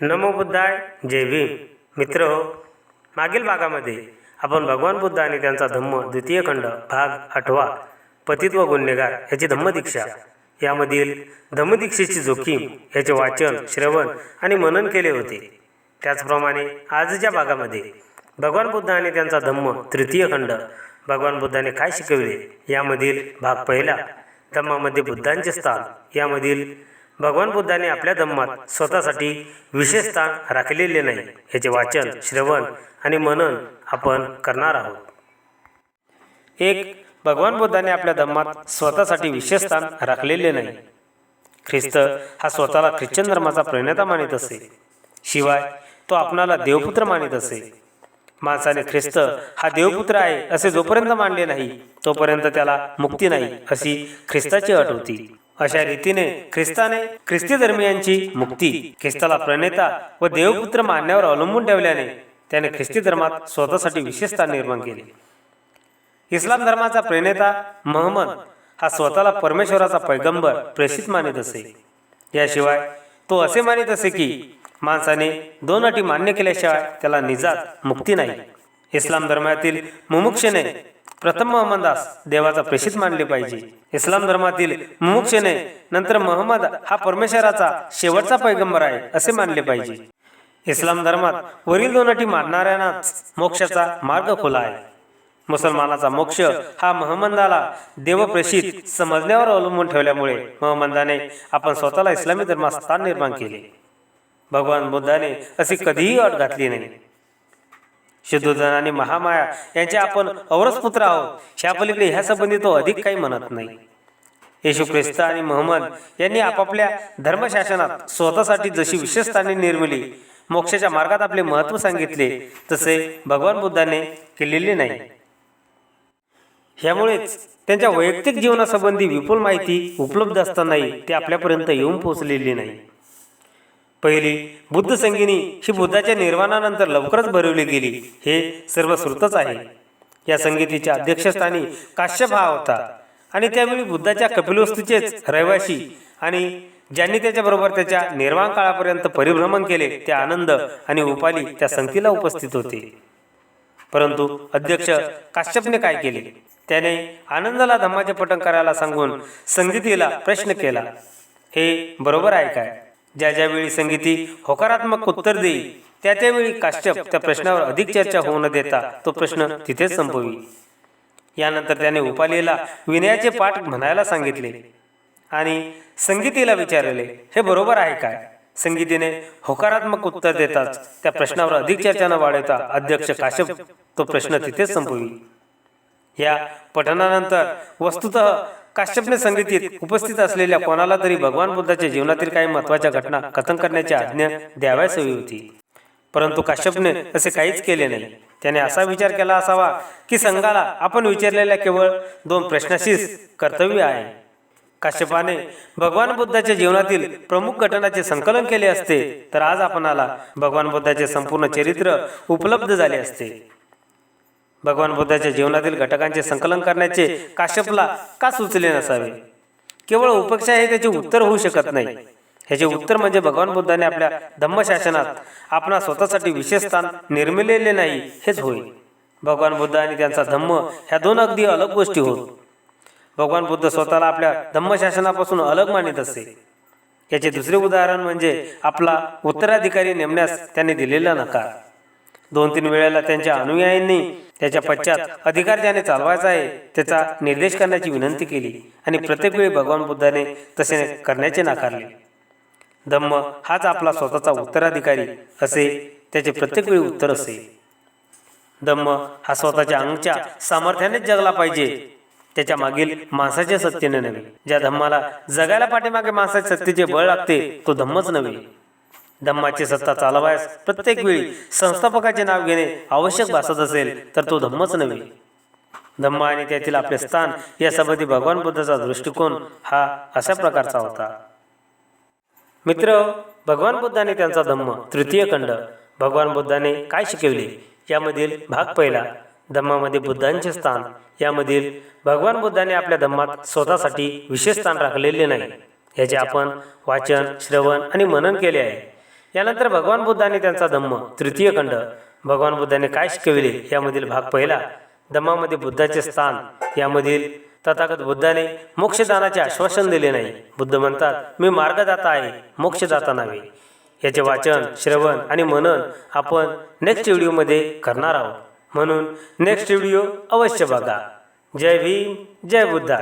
नमो बुद्धाय जय भीम. मित्र हो मागील भागामध्ये आपण भगवान बुद्ध आणि त्यांचा धम्म द्वितीय खंड भाग आठवा पतित्व गुन्हेगार याची धम्मदीक्षा यामधील धम्मदीक्षेची जोखीम याचे वाचन श्रवण आणि मनन केले होते. त्याचप्रमाणे आजच्या भागामध्ये भगवान बुद्ध आणि त्यांचा धम्म तृतीय खंड भगवान बुद्धाने काय शिकविले? यामधील भाग पहिला धम्मामध्ये बुद्धांचे स्थान. यामधील भगवान बुद्धाने आपल्या धम्मात स्वतःसाठी विशेष स्थान राखलेले नाही. याचे वाचन श्रवण आणि मनन आपण करणार आहोत. एक भगवान बुद्धाने आपल्या धम्मात स्वतःसाठी विशेष स्थान राखलेले नाही. ख्रिस्त हा स्वतःला ख्रिश्चन धर्माचा प्रणेता मानित असे. शिवाय तो आपणाला देवपुत्र मानित असे. माणसाने ख्रिस्त हा देवपुत्र आहे असे जोपर्यंत मानले नाही तोपर्यंत त्याला मुक्ती नाही अशी ख्रिस्ताची अट होती. अशा रीतीने ख्रिस्ताने ख्रिस्ती धर्मियांची मुक्ती ख्रिस्ताला प्रणेता व देवपुत्र मानण्यावर अवलंबून ठेवल्याने त्याने ख्रिस्ती धर्मात स्वतःसाठी विशेष स्थान निर्माण केले. इस्लाम धर्माचा प्रणेता महम्मद हा स्वतःला परमेश्वराचा पैगंबर प्रेषित मानित असे. याशिवाय तो असे मानित असे की माणसाने दोन अटी मान्य केल्याशिवाय त्याला निजात मुक्ती नाही. इस्लाम धर्मातील मुमुक्षेने प्रथम मोहम्मदास देवाचा प्रेषित मानले पाहिजे. इस्लाम धर्मातील मुमुक्षेने नंतर मोहम्मद हा परमेश्वराचा शेवटचा पैगंबर आहे असे मानले पाहिजे. इस्लाम धर्मात वरील दोन अटी मानणाऱ्यांनाच मोक्षाचा मार्ग खुला आहे. मुसलमानाचा मोक्ष हा महमंदाला देवप्रेषित समजण्यावर अवलंबून ठेवल्यामुळे महमंदाने आपण स्वतःला इस्लामी धर्मात स्थान निर्माण केले. भगवान बुद्धाने अशी कधीही अट घातली नाही. शुद्धोधन आणि महामाया यांचे आपण औरस पुत्र आहोत. ह्या पलीकडे ह्या संबंधी तो अधिक काही म्हणत नाही. येशू ख्रिस्त आणि मोहम्मद यांनी आपापल्या धर्मशासनात स्वतःसाठी जशी विशेष स्थाने निर्मिली मोक्षाच्या मार्गात आपले महत्त्व सांगितले तसे भगवान बुद्धाने केलेले नाही. ह्यामुळेच त्यांच्या वैयक्तिक जीवनासंबंधी विपुल माहिती उपलब्ध असतानाही ते आपल्यापर्यंत येऊन पोहोचलेली नाही. पहिली बुद्ध संगिनी ही बुद्धाच्या निर्वाणानंतर लवकरच भरवली गेली. हे सर्व श्रुतच आहे. या संगीतीच्या अध्यक्षस्थानी काश्यप हा होता. आणि त्यावेळी बुद्धाच्या कपिलवस्तूचेच रहिवाशी आणि ज्यांनी त्याच्याबरोबर त्याच्या निर्वाण काळापर्यंत परिभ्रमण केले ते आनंद आणि उपाली त्या संगतीला उपस्थित होते. परंतु अध्यक्ष काश्यपने काय केले? त्याने आनंदाला धम्माचे पठण करायला सांगून संगीतीला प्रश्न केला. हे बरोबर आहे काय? ज्या ज्यावेळी संगीती होकारात्मक उत्तर देईल त्या त्यावेळी काश्यप त्या प्रश्नावर अधिक चर्चा होऊ न देता तो प्रश्न तिथेच संपवी. यानंतर त्याने उपालीला विनयाचे पाठ म्हणायला सांगितले आणि संगीतीला विचारले हे बरोबर आहे काय? संगीतीने होकारात्मक उत्तर देताच त्या प्रश्नावर अधिक चर्चा न वाढवता अध्यक्ष काश्यप तो प्रश्न तिथेच संपवी. या पठणानंतर वस्तुत काश्यपने संगीतीत उपस्थित असलेल्या कोणाला तरी भगवान बुद्धाच्या जीवनातील काही महत्त्वाच्या घटना कथन करण्याची आज्ञा द्यावयास हवी होती. परंतु काश्यपने असे काहीच केले नाही. त्याने असा विचार केला असावा की संघाला आपण विचारलेल्या केवळ दोन प्रश्नाशीच कर्तव्य आहे. काश्यपाने भगवान बुद्धाच्या जीवनातील प्रमुख घटनाचे संकलन केले असते तर आज आपणाला भगवान बुद्धाचे संपूर्ण चरित्र उपलब्ध झाले असते. भगवान बुद्धाच्या जीवनातील घटकांचे संकलन करण्याचे काश्यपला का सुचले नसावे? केवळ उपेक्षा हे त्याचे उत्तर होऊ शकत नाही. ह्याचे उत्तर म्हणजे भगवान बुद्धाने आपल्या धम्मशासनात आपणा स्वतःसाठी विशेष स्थान निर्मिलेले नाही हेच होय. भगवान बुद्ध आणि त्यांचा धम्म ह्या दोन अगदी अलग गोष्टी होत. भगवान बुद्ध स्वतःला आपल्या धम्मशासनापासून अलग मानित असे. याचे दुसरे उदाहरण म्हणजे आपला उत्तराधिकारी नेमण्यास त्याने दिलेला नकार. दोन तीन वेळेला त्यांच्या अनुयायांनी त्याच्या पश्चात अधिकार ज्याने चालवायचा आहे त्याचा निर्देश करण्याची विनंती केली आणि प्रत्येक वेळी भगवान बुद्धाने तसे करण्याचे नाकारले. धम्म हाच आपला स्वतःचा उत्तराधिकारी असे त्याचे प्रत्येक वेळी उत्तर असे. धम्म हा स्वतःच्या अंगच्या सामर्थ्यानेच जगला पाहिजे त्याच्या मागील माणसाच्या सत्तेने नव्हे. ज्या धम्माला जगायला पाठीमागे माणसाच्या सत्तेचे बळ लागते तो धम्मच नव्हे. धम्माची सत्ता चालवायस प्रत्येक वेळी संस्थापकाचे नाव घेणे आवश्यक भासत असेल तर तो धम्मच नव्हे. धम्म आणि त्यातील आपले स्थान यासंबंधी भगवान बुद्धाचा दृष्टिकोन हा अशा प्रकारचा होता. मित्र भगवान बुद्धाने त्यांचा धम्म तृतीय खंड भगवान बुद्धाने काय शिकवले? यामधील भाग पहिला धम्मामध्ये बुद्धांचे स्थान. यामधील भगवान बुद्धाने आपल्या धम्मात स्वतःसाठी विशेष स्थान राखलेले नाही. याचे आपण वाचन श्रवण आणि मनन केले आहे. यानंतर भगवान बुद्धाने त्यांचा धम्म तृतीय खंड. भगवान बुद्धाने काय शिकविले? यामधील भाग पहिला धम्मामध्ये बुद्धाचे स्थान. यामधील तथागत बुद्धाने मोक्षदानाचे आश्वासन दिले नाही. बुद्ध म्हणतात मी मार्गदाता आहे मोक्षदाता नव्हे याचे वाचन श्रवण आणि मनन आपण नेक्स्ट व्हिडिओमध्ये करणार आहोत. म्हणून नेक्स्ट व्हिडिओ अवश्य बघा. जय भीम जय बुद्धा.